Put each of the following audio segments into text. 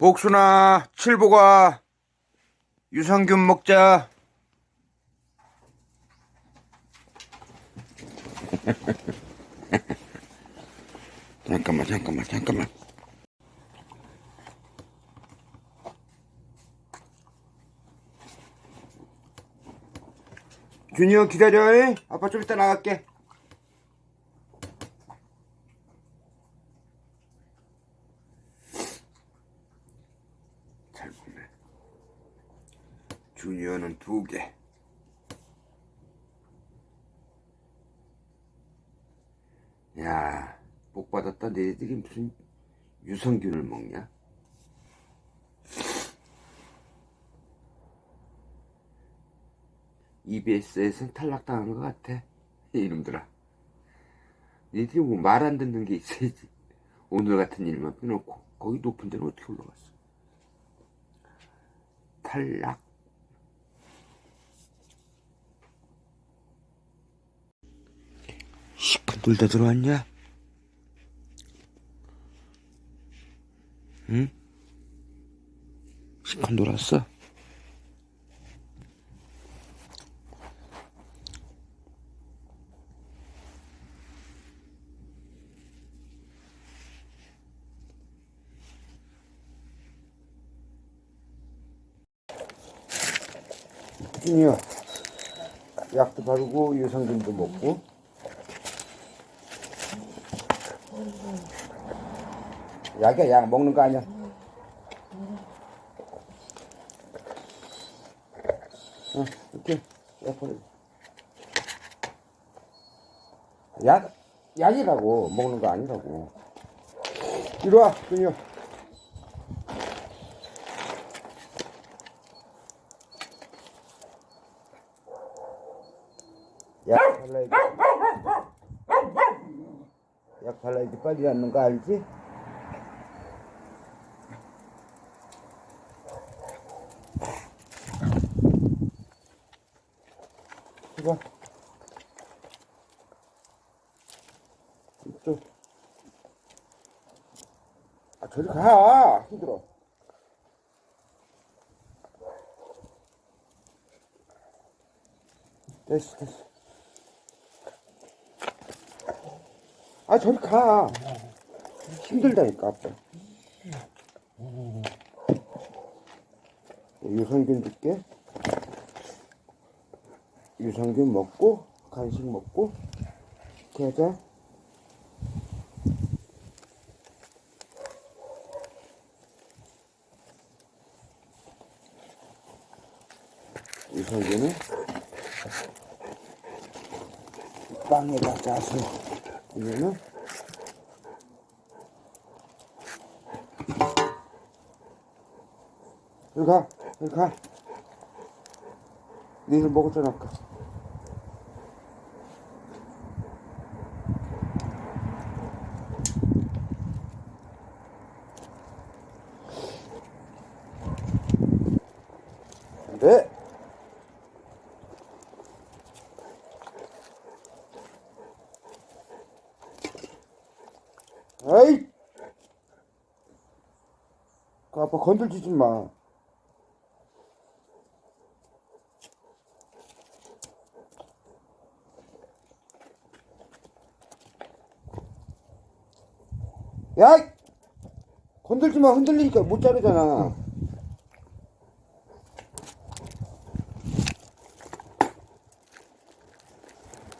복순아, 칠보가, 유산균 먹자. 잠깐만, 잠깐만, 잠깐만. 준이 형 기다려. 잉? 아빠 좀 이따 나갈게. 주니어는 두 개. 야, 복 받았다. 너희들이 무슨 유산균을 먹냐? EBS에서 탈락당한 것 같아. 이놈들아. 니들이 뭐 말 안 듣는 게 있어야지. 오늘 같은 일만 빼놓고 거기 높은 데는 어떻게 올라갔어? 탈락. 시큰들 다 들어왔냐? 응? 시큰 돌았어? 준이야 약도 바르고 유산균도 먹고 약이야 약. 먹는 거 아니야? 어, 이렇게 약 버려 약 약이라고. 먹는 거 아니라고. 이리 와 준이야 약 발라야 돼. 약 발라야지. 빨리 낫는 거 알지? 이거. 이쪽. 아 저리 가. 힘들어. 됐어 됐어. 아 저리 가. 힘들다니까 아빠. 유산균 줄게 유산균 먹고 간식 먹고 하자 유산균은 빵에다 짜서 이거는 여기 가 여기 가 니들 먹었잖아 아까 네 아이 그 아빠 건들지 좀 마. 야! 이! 건들지 마. 흔들리니까 못 자르잖아.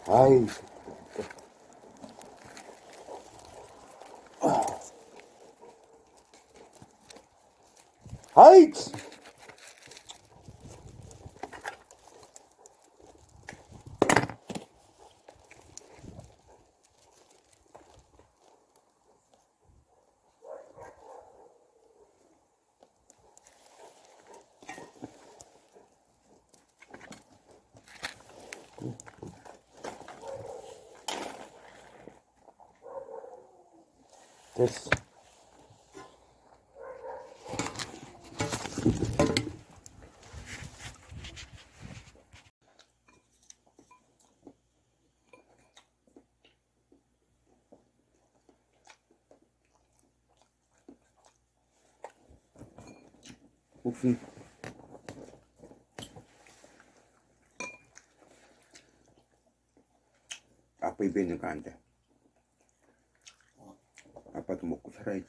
아이. 치. 됐어. 복순. 아빠 입에 있는 거안 돼. 아빠도 먹고 살아야지.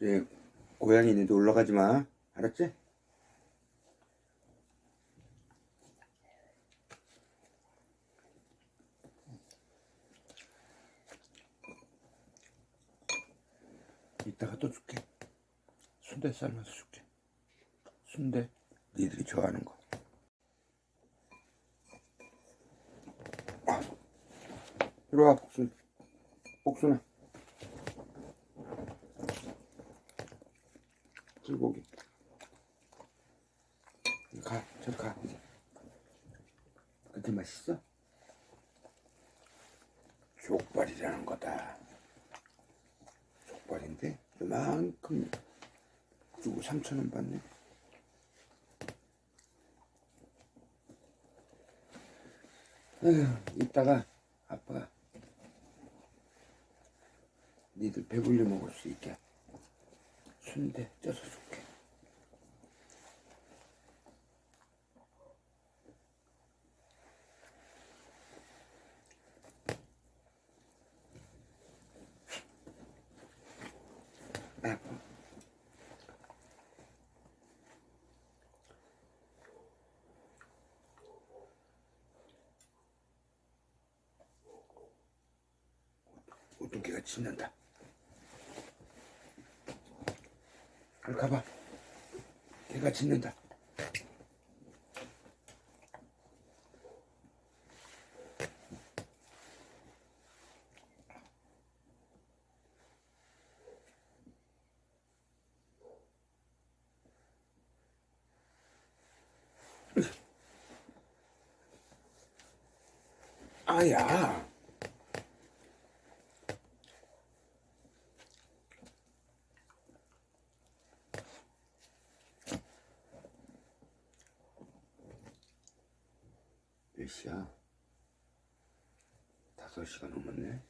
이제 고양이 있는데 올라가지 마. 알았지? 이따가 또 줄게. 순대 삶아서 줄게. 순대. 니들이 좋아하는 거. 아, 이리 와, 복순. 복순아. 불고기. 가, 저리 가. 그때 맛있어? 족발이라는 거다. 족발인데 이만큼 주고 3천 원 받네. 아휴, 이따가 아빠가 니들 배불리 먹을 수 있게 순대 쪄서 줄게. 오뚜기가 짖는다. 빨리 가봐. 개가 짖는다. 아야. 시가 넘었네.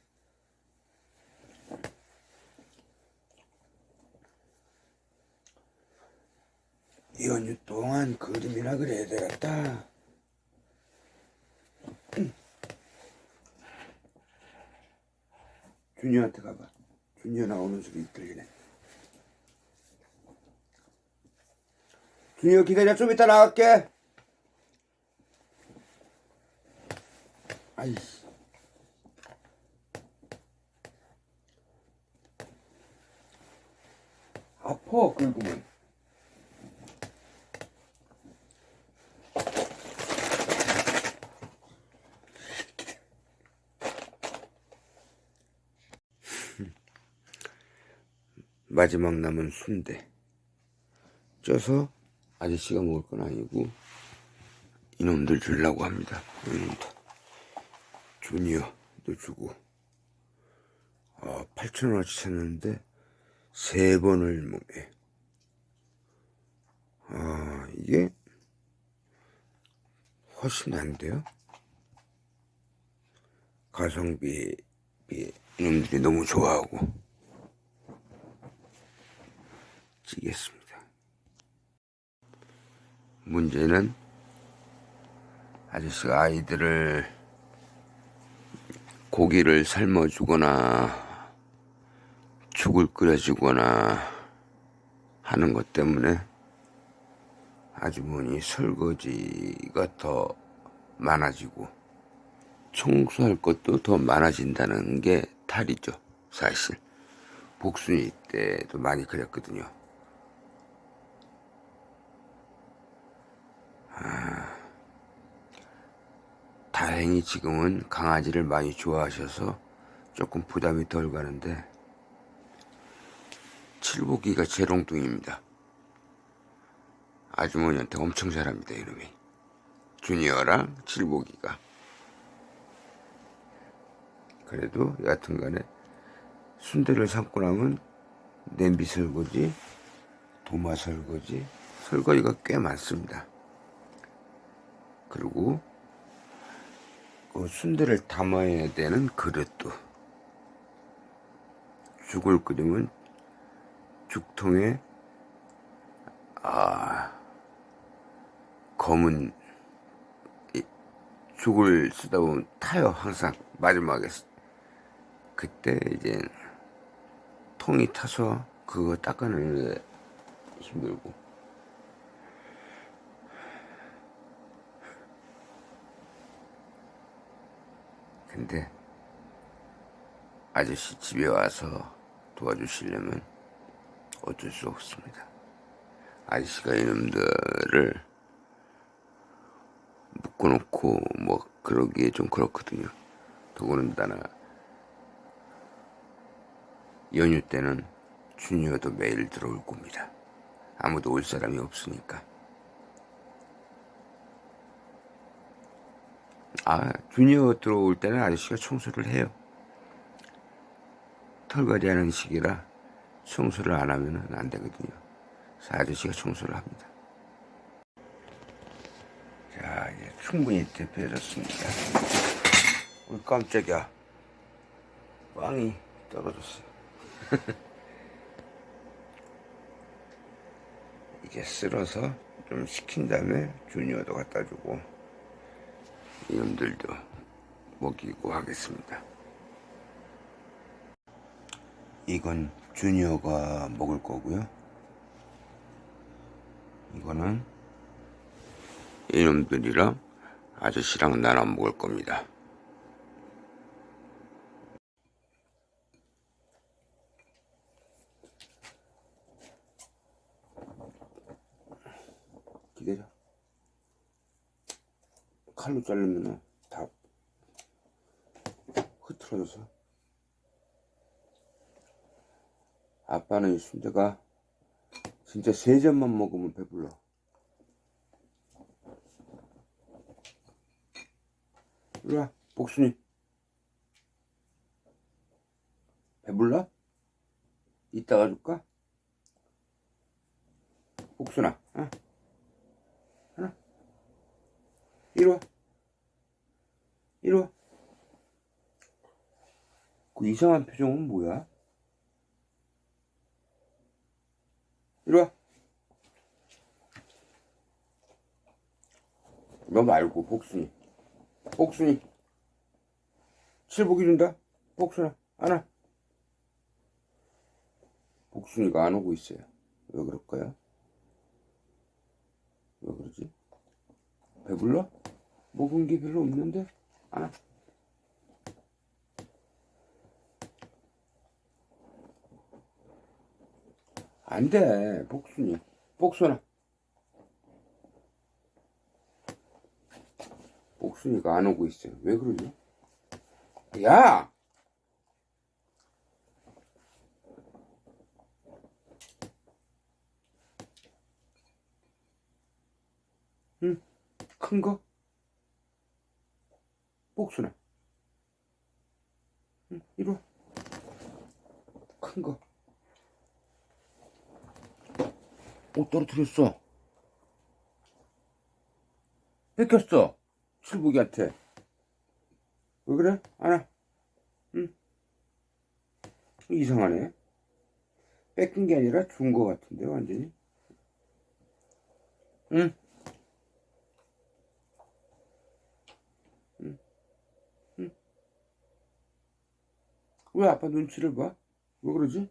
이건 유동한 그림이라 그래야 되겠다. 준이한테 가봐. 준이야 나오는 소리 들리네. 준이 기다려 좀 이따 나갈게. 마지막 남은 순대. 쪄서 아저씨가 먹을 건 아니고, 이놈들 주려고 합니다. 이놈들. 주니어도 주고 아 8천원어치 샀는데 세 번을 먹네 아 이게 훨씬 난데요 가성비 비 이놈들이 너무 좋아하고 찌겠습니다. 문제는 아저씨가 아이들을 고기를 삶아주거나 죽을 끓여주거나 하는 것 때문에 아주머니 설거지가 더 많아지고 청소할 것도 더 많아진다는 게 탈이죠 사실. 복순이 때도 많이 그랬거든요 다행히 지금은 강아지를 많이 좋아하셔서 조금 부담이 덜 가는데 칠복이가 재롱둥입니다. 아주머니한테 엄청 잘합니다 이놈이 주니어랑 칠복이가 그래도 여하튼간에 순대를 삶고 나면 냄비 설거지, 도마 설거지, 설거지가 꽤 많습니다. 그리고 그 순대를 담아야 되는 그릇도. 죽을 끓이면 죽통에 아 검은 이 죽을 쓰다 보면 타요 항상. 마지막에. 그때 이제 통이 타서 그거 닦아내는데 힘들고 근데 아저씨 집에 와서 도와주시려면 어쩔 수 없습니다. 아저씨가 이놈들을 묶어놓고 뭐 그러기에 좀 그렇거든요. 더군다나 연휴 때는 주니어도 매일 들어올 겁니다. 아무도 올 사람이 없으니까. 아, 주니어 들어올 때는 아저씨가 청소를 해요. 털갈이 하는 시기라 청소를 안 하면 안 되거든요. 그래서 아저씨가 청소를 합니다. 자, 이제 충분히 대표해졌습니다. 어, 깜짝이야. 빵이 떨어졌어요. 이제 쓸어서 좀 식힌 다음에 주니어도 갖다 주고 이놈들도 먹이고 하겠습니다. 이건 주니어가 먹을 거고요. 이거는 이놈들이랑 아저씨랑 나눠 먹을 겁니다. 기다려. 칼로 자르면 다 흐트러져서. 아빠는 이 순대가 진짜 세 잔만 먹으면 배불러. 이리 와, 복순이. 배불러? 이따가 줄까? 복순아, 어? 하나. 이리 와. 이리 와. 그 이상한 표정은 뭐야? 이리 와. 너 말고 복순이. 복순이. 칠복이 준다. 복순아, 안아. 복순이가 안 오고 있어요. 왜 그럴까요? 왜 그러지? 배불러? 먹은 게 별로 없는데? 안아. 안 돼, 복순이. 복순아. 복순이가 안 오고 있어요. 왜 그러지? 야! 응? 큰 거? 복순아. 응, 이리 와. 큰 거. 어, 떨어뜨렸어. 뺏겼어. 칠복이한테. 왜 그래? 안아. 응. 이상하네. 뺏긴 게 아니라 준 거 같은데, 완전히. 응. 응. 왜 아빠 눈치를 봐? 왜 그러지?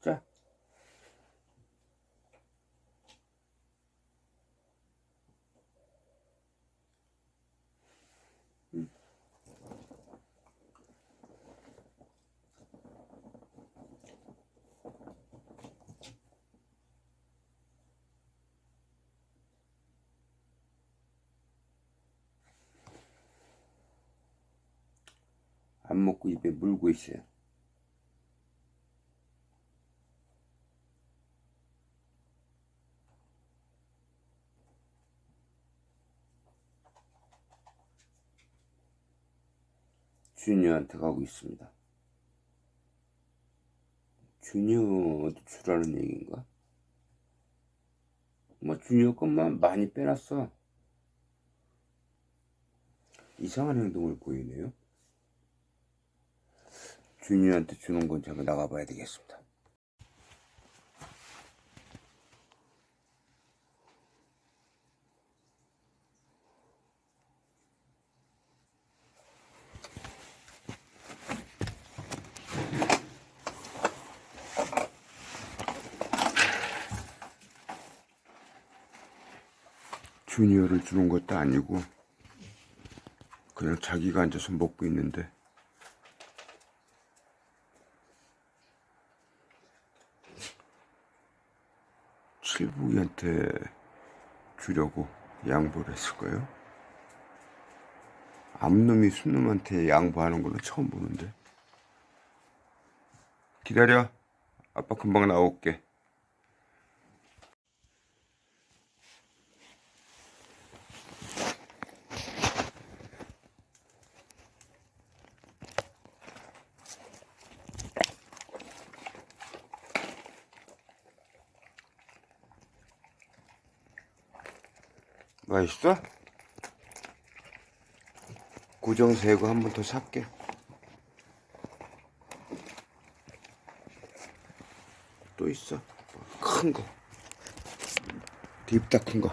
자. 안 먹고 입에 물고 있어요. 주니어한테 가고 있습니다. 주니어도 주라는 얘기인가? 뭐 주니어 것만 많이 빼놨어. 이상한 행동을 보이네요. 주니어한테 주는 건 제가 나가봐야 되겠습니다. 주니어를 주는 것도 아니고 그냥 자기가 앉아서 먹고 있는데 칠북이한테 주려고 양보를 했을 거예요. 암놈이 순놈한테 양보하는 거는 처음 보는데. 기다려. 아빠 금방 나올게. 맛있어? 고정새우 한 번 더 살게. 또 있어. 큰 거. 딥다 큰 거.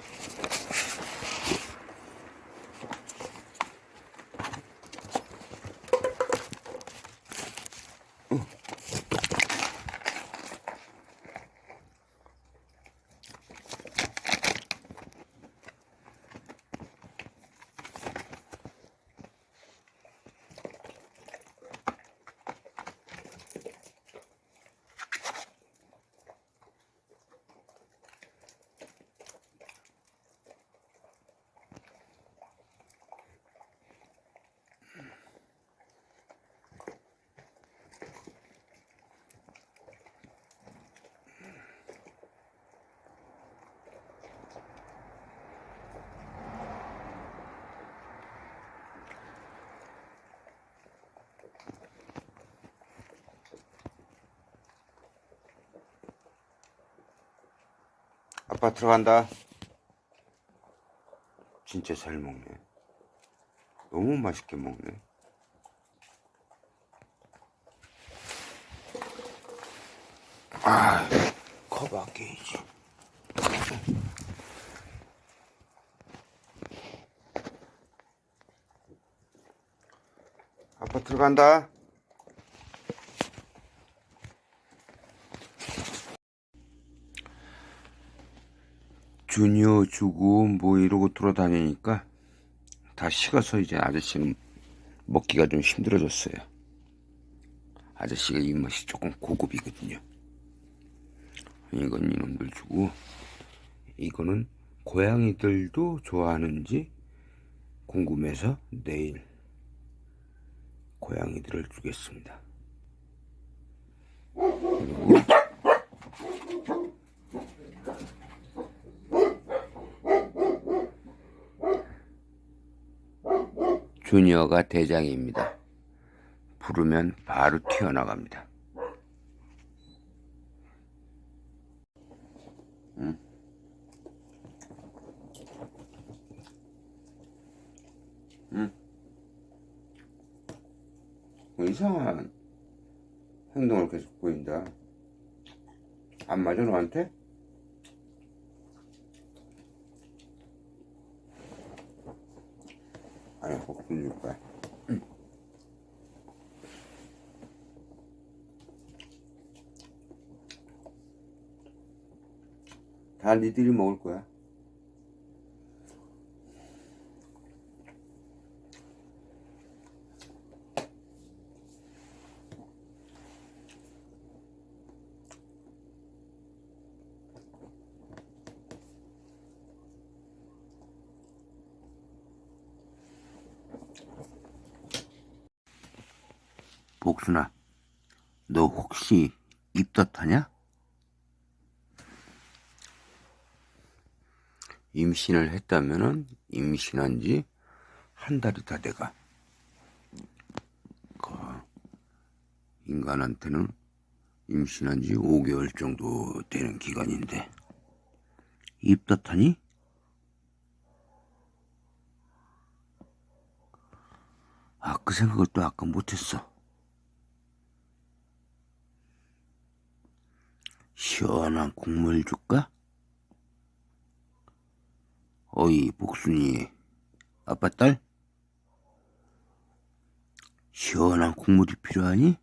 아빠 들어간다. 진짜 잘 먹네. 너무 맛있게 먹네. 아, 커버 깨야지. 아빠 들어간다. 주니어 주고 뭐 이러고 돌아다니니까 다 식어서 이제 아저씨는 먹기가 좀 힘들어졌어요. 아저씨가 입맛이 조금 고급이거든요. 이건 이놈들 주고 이거는 고양이들도 좋아하는지 궁금해서 내일 고양이들을 주겠습니다. 그리고 주니어가 대장입니다. 부르면 바로 튀어나갑니다. 응? 응? 뭐 이상한 행동을 계속 보인다. 안 맞아 너한테? 혹 돌릴 거야. 다 니들이 먹을 거야. 복순아, 너 혹시 입덧하냐? 임신을 했다면은 임신한 지 한 달이 다 돼가. 그 인간한테는 임신한 지 5개월 정도 되는 기간인데 입덧하니? 아, 그 생각을 또 아까 못했어. 시원한 국물 줄까? 어이, 복순이, 아빠 딸? 시원한 국물이 필요하니?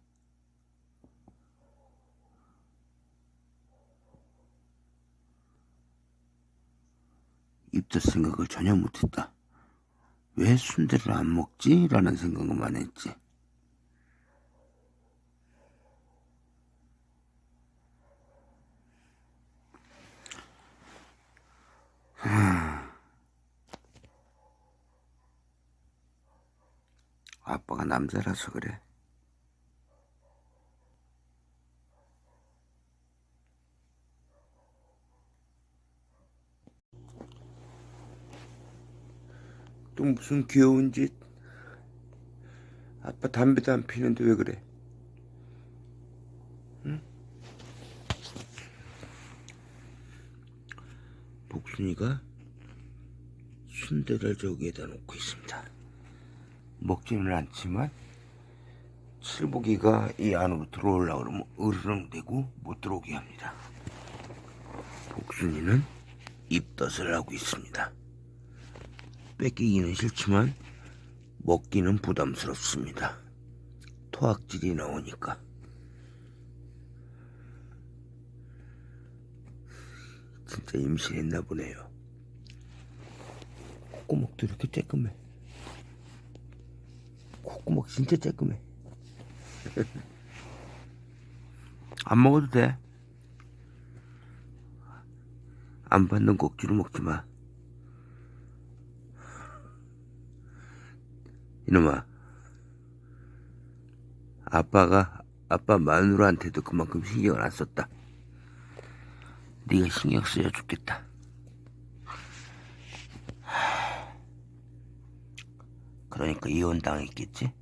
입덧 생각을 전혀 못했다. 왜 순대를 안 먹지? 라는 생각만 했지. 아빠가 남자라서 그래. 또 무슨 귀여운 짓? 아빠 담배도 안 피는데 왜 그래? 응? 복순이가 순대를 저기에다 놓고 있습니다. 먹지는 않지만 칠복이가 이 안으로 들어오려고 그러면 으르렁대고 못 들어오게 합니다. 복순이는 입덧을 하고 있습니다. 뺏기기는 싫지만 먹기는 부담스럽습니다. 토악질이 나오니까. 진짜 임신했나 보네요. 콧구멍도 이렇게 쬐끔해. 콧구멍 진짜 쬐끔해. 안 먹어도 돼. 안 받는 꼭지로 먹지 마. 이놈아. 아빠가 아빠 마누라한테도 그만큼 신경을 안 썼다. 네가 신경 쓰여 죽겠다. 그러니까 이혼 당했겠지?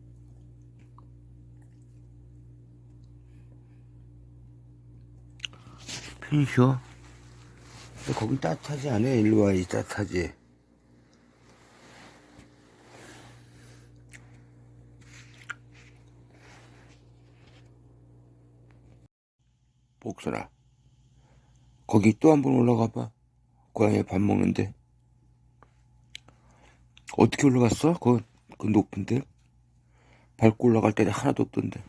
편히 쉬어. 너 거긴 따뜻하지 않아? 일로 와야지 따뜻하지. 복순아, 거기 또 한 번 올라가 봐. 고양이 밥 먹는데. 어떻게 올라갔어? 그, 그 높은데? 밟고 올라갈 때는 하나도 없던데.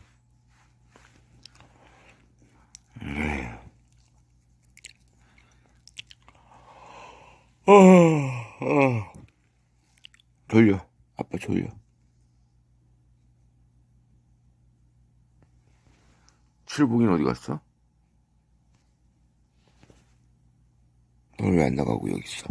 아, 아. 졸려. 아빠 졸려. 칠복이는 어디 갔어? 오늘 왜 안 나가고 여기 있어?